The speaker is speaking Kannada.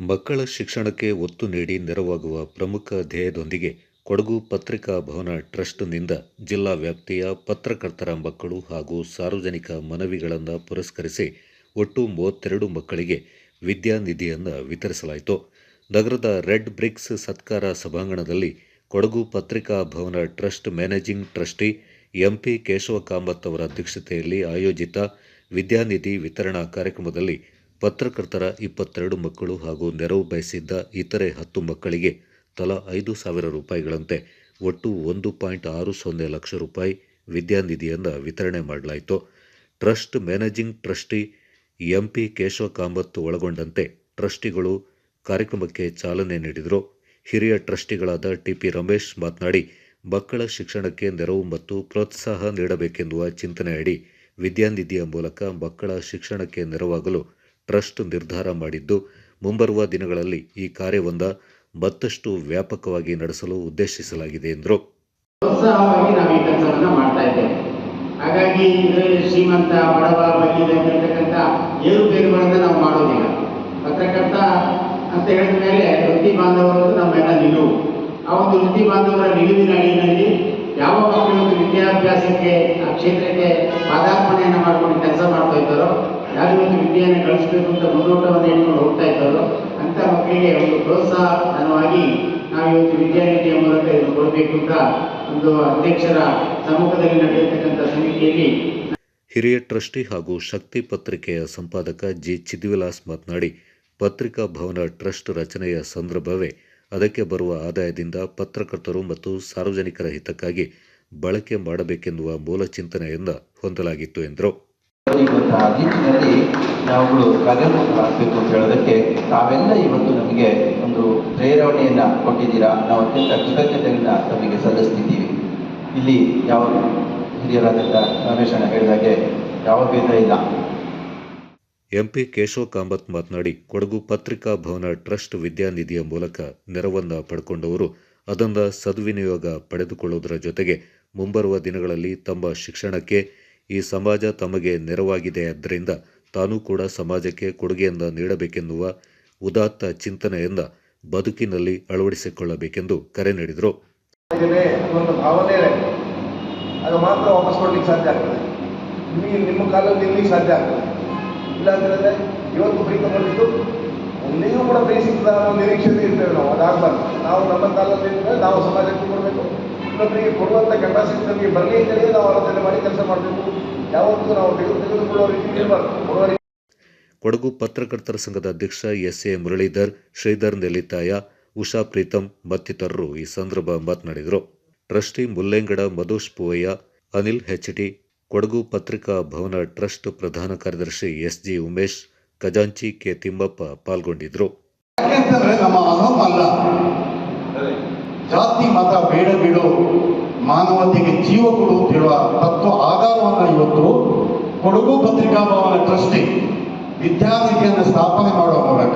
ಮಕ್ಕಳ ಶಿಕ್ಷಣಕ್ಕೆ ಒತ್ತು ನೀಡಿ ನೆರವಾಗುವ ಪ್ರಮುಖ ಧ್ಯೇಯದೊಂದಿಗೆ ಕೊಡಗು ಪತ್ರಿಕಾ ಭವನ ಟ್ರಸ್ಟ್ನಿಂದ ಜಿಲ್ಲಾ ವ್ಯಾಪ್ತಿಯ ಪತ್ರಕರ್ತರ ಮಕ್ಕಳು ಹಾಗೂ ಸಾರ್ವಜನಿಕ ಮನವಿಗಳನ್ನು ಪುರಸ್ಕರಿಸಿ ಒಟ್ಟು ಮೂವತ್ತೆರಡು ಮಕ್ಕಳಿಗೆ ವಿದ್ಯಾನಿಧಿಯನ್ನು ವಿತರಿಸಲಾಯಿತು. ನಗರದ ರೆಡ್ ಬ್ರಿಕ್ಸ್ ಸತ್ಕಾರ ಸಭಾಂಗಣದಲ್ಲಿ Kodagu Patrika Bhavan trust managing trustee MP Keshava Kamath ಅವರ ಅಧ್ಯಕ್ಷತೆಯಲ್ಲಿ ಆಯೋಜಿತ ವಿದ್ಯಾನಿಧಿ ವಿತರಣಾ ಕಾರ್ಯಕ್ರಮದಲ್ಲಿ ಪತ್ರಕರ್ತರ ಇಪ್ಪತ್ತೆರಡು ಮಕ್ಕಳು ಹಾಗೂ ನೆರವು ಬಯಸಿದ್ದ ಇತರೆ ಹತ್ತು ಮಕ್ಕಳಿಗೆ ತಲಾ ಐದು ಸಾವಿರ ರೂಪಾಯಿಗಳಂತೆ ಒಟ್ಟು ಒಂದು ಪಾಯಿಂಟ್ ಆರು ಸೊನ್ನೆ ಲಕ್ಷ ರೂಪಾಯಿ ವಿದ್ಯಾನಿಧಿಯನ್ನು ವಿತರಣೆ ಮಾಡಲಾಯಿತು. Trust managing trustee MP Keshava Kamath ಒಳಗೊಂಡಂತೆ ಟ್ರಸ್ಟಿಗಳು ಕಾರ್ಯಕ್ರಮಕ್ಕೆ ಚಾಲನೆ ನೀಡಿದರು. ಹಿರಿಯ ಟ್ರಸ್ಟಿಗಳಾದ ಟಿಪಿ ರಮೇಶ್ ಮಾತನಾಡಿ, ಮಕ್ಕಳ ಶಿಕ್ಷಣಕ್ಕೆ ನೆರವು ಮತ್ತು ಪ್ರೋತ್ಸಾಹ ನೀಡಬೇಕೆನ್ನುವ ಚಿಂತನೆಯಡಿ ವಿದ್ಯಾನಿಧಿಯ ಮೂಲಕ ಮಕ್ಕಳ ಶಿಕ್ಷಣಕ್ಕೆ ನೆರವಾಗಲು ಟ್ರಸ್ಟ್ ನಿರ್ಧಾರ ಮಾಡಿದ್ದು, ಮುಂಬರುವ ದಿನಗಳಲ್ಲಿ ಈ ಕಾರ್ಯವೊಂದ ಮತ್ತಷ್ಟು ವ್ಯಾಪಕವಾಗಿ ನಡೆಸಲು ಉದ್ದೇಶಿಸಲಾಗಿದೆ ಎಂದರು. ಹಾಗಾಗಿ ಇದರಲ್ಲಿ ಶ್ರೀಮಂತ ಬಡವ ಬಗ್ಗಿರತಕ್ಕಂಥ ಏರುಪೇರುಗಳನ್ನು ನಾವು ಮಾಡೋದಿಲ್ಲ. ಪತ್ರಕರ್ತ ಅಂತ ಹೇಳಿದ ಮೇಲೆ ವೃತ್ತಿ ಬಾಂಧವರು ನಮ್ಮೆಲ್ಲ ನಿಲುವು ಆ ಒಂದು ವೃತ್ತಿ ಬಾಂಧವರ ನಿಲುವಿನ ಅಡಿಯಲ್ಲಿ ಯಾವ ಮಕ್ಕಳು ವಿದ್ಯಾಭ್ಯಾಸಕ್ಕೆ, ಆ ಕ್ಷೇತ್ರಕ್ಕೆ ಪಾದಾರ್ಪಣೆಯನ್ನು ವಿದ್ಯೆಯನ್ನು ಕಳಿಸಬೇಕು ಅಂತ ಮುನ್ನೋಟವನ್ನು ಇಟ್ಕೊಂಡು ಹೋಗ್ತಾ ಇದ್ದಾರೋ ಅಂತ ಮಕ್ಕಳಿಗೆ ಒಂದು ಪ್ರೋತ್ಸಾಹಧನವಾಗಿ ನಾವು ಇವತ್ತು ವಿದ್ಯಾನಿಧಿಯ ಮೂಲಕ ಇದನ್ನು ಕೊಡಬೇಕು ಅಂತ ಒಂದು ಅಧ್ಯಕ್ಷರ ಸಮ್ಮುಖದಲ್ಲಿ ನಡೆಯತಕ್ಕಂಥ ಸಮಿತಿಯಲ್ಲಿ ಹಿರಿಯ ಟ್ರಸ್ಟಿ ಹಾಗೂ ಶಕ್ತಿ ಪತ್ರಿಕೆಯ ಸಂಪಾದಕ ಜಿ ಚಿದ್ವಿಲಾಸ್ ಮಾತನಾಡಿ, ಪತ್ರಿಕಾ ಭವನ ಟ್ರಸ್ಟ್ ರಚನೆಯ ಸಂದರ್ಭವೇ ಅದಕ್ಕೆ ಬರುವ ಆದಾಯದಿಂದ ಪತ್ರಕರ್ತರು ಮತ್ತು ಸಾರ್ವಜನಿಕರ ಹಿತಕ್ಕಾಗಿ ಬಳಕೆ ಮಾಡಬೇಕೆನ್ನುವ ಮೂಲ ಚಿಂತನೆಯಿಂದ ಹೊಂದಲಾಗಿತ್ತು ಎಂದರು. ಆ ನಿಟ್ಟಿನಲ್ಲಿ ನಾವುಗಳು ಮಾಡಬೇಕು ಅಂತ ಹೇಳೋದಕ್ಕೆ ತಾವೆಲ್ಲ ಇವತ್ತು ನಮಗೆ ಒಂದು ಪ್ರೇರಣೆಯನ್ನ ಕೊಟ್ಟಿದ್ದೀರಾ? ನಾವು ಅತ್ಯಂತ ಕೃತಜ್ಞತೆಗಳನ್ನ ತಮಗೆ ಸಲ್ಲಿಸ್ತಿದ್ದೀವಿ. ಇಲ್ಲಿ ಯಾವ ಹಿರಿಯರಾದಂಥ ರಮೇಶ ಹೇಳಿದಾಗೆ ಯಾವ ಭೇದ ಇಲ್ಲ. ಎಂಪಿ ಕೇಶವ ಕಾಮತ್ ಮಾತನಾಡಿ, ಕೊಡಗು ಪತ್ರಿಕಾ ಭವನ ಟ್ರಸ್ಟ್ ವಿದ್ಯಾನಿಧಿಯ ಮೂಲಕ ನೆರವನ್ನ ಪಡ್ಕೊಂಡವರು ಅದನ್ನ ಸದ್ವಿನಿಯೋಗ ಪಡೆದುಕೊಳ್ಳುವುದರ ಜೊತೆಗೆ ಮುಂಬರುವ ದಿನಗಳಲ್ಲಿ ತಮ್ಮ ಶಿಕ್ಷಣಕ್ಕೆ ಈ ಸಮಾಜ ತಮಗೆ ನೆರವಾಗಿದೆ ಆದ್ದರಿಂದ ತಾನೂ ಕೂಡ ಸಮಾಜಕ್ಕೆ ಕೊಡುಗೆಯನ್ನು ನೀಡಬೇಕೆನ್ನುವ ಉದಾತ್ತ ಚಿಂತನೆಯಿಂದ ಬದುಕಿನಲ್ಲಿ ಅಳವಡಿಸಿಕೊಳ್ಳಬೇಕೆಂದು ಕರೆ ನೀಡಿದರು. ನಿಮ್ಮ ಕಾಲದಲ್ಲಿ ಇಲ್ಲಿ ಸಾಧ್ಯ ಆಗ್ತದೆ. ಇಲ್ಲ ಅಂತಂದ್ರೆ ಇವತ್ತು ಫ್ರೀ ತಗೊಂಡಿದ್ದು ಮುಂದೆಯೂ ಕೂಡ ಫ್ರೀ ಸಿಗ್ತದೆ ಅನ್ನೋ ನಿರೀಕ್ಷೆಯಲ್ಲಿ ಇರ್ತೇವೆ ನಾವು. ಅದಾಗಬಾರ್ದು. ನಾವು ನಮ್ಮ ಕಾಲದಲ್ಲಿ ನಾವು ಸಮಾಜಕ್ಕೆ ಕೊಡಬೇಕು. ಇನ್ನೊಬ್ಬರಿಗೆ ಕೊಡುವಂಥ ಕೆಪಾಸಿಟಿ ನಮಗೆ ಬರಲಿ ಅಂತೇಳಿ ನಾವು ಆಲೋಚನೆ ಮಾಡಿ ಕೆಲಸ ಮಾಡಬೇಕು. ಯಾವತ್ತೂ ನಾವು ತೆಗೆದು ತೆಗೆದುಕೊಳ್ಳೋ ರೀತಿ ಇರಬಾರ್ದು. ಕೊಡುವ ಕೊಡಗು ಪತ್ರಕರ್ತರ ಸಂಘದ ಅಧ್ಯಕ್ಷ ಎಸ್ ಎ ಮುರಳೀಧರ್ ಶ್ರೀಧರ್ ನೆಲ್ಲಿತಾಯ ಉಷಾ ಪ್ರೀತಂ ಮತ್ತಿತರರು ಈ ಸಂದರ್ಭ ಮಾತನಾಡಿದರು. Trustee Mullengada Madhush Poovaiah Anil HD Kodagu Patrika Bhavan trust ಪ್ರಧಾನ ಕಾರ್ಯದರ್ಶಿ ಎಸ್ ಜಿ ಉಮೇಶ್ ಖಜಾಂಚಿ ಕೆ ತಿಮ್ಮಪ್ಪ ಪಾಲ್ಗೊಂಡಿದ್ದರು. ಜಾತಿ, ಮತ, ಬೇಡ ಬಿಡು, ಮಾನವತೆಗೆ ಜೀವ ಕೊಡು ಅಂತ ಹೇಳುವ ತತ್ವ ಆಧಾರವನ್ನು ಇವತ್ತು ಕೊಡಗು ಪತ್ರಿಕಾ ಭವನ ಟ್ರಸ್ಟಿ ವಿದ್ಯಾನಿಧಿಯನ್ನು ಸ್ಥಾಪನೆ ಮಾಡುವ ಮೂಲಕ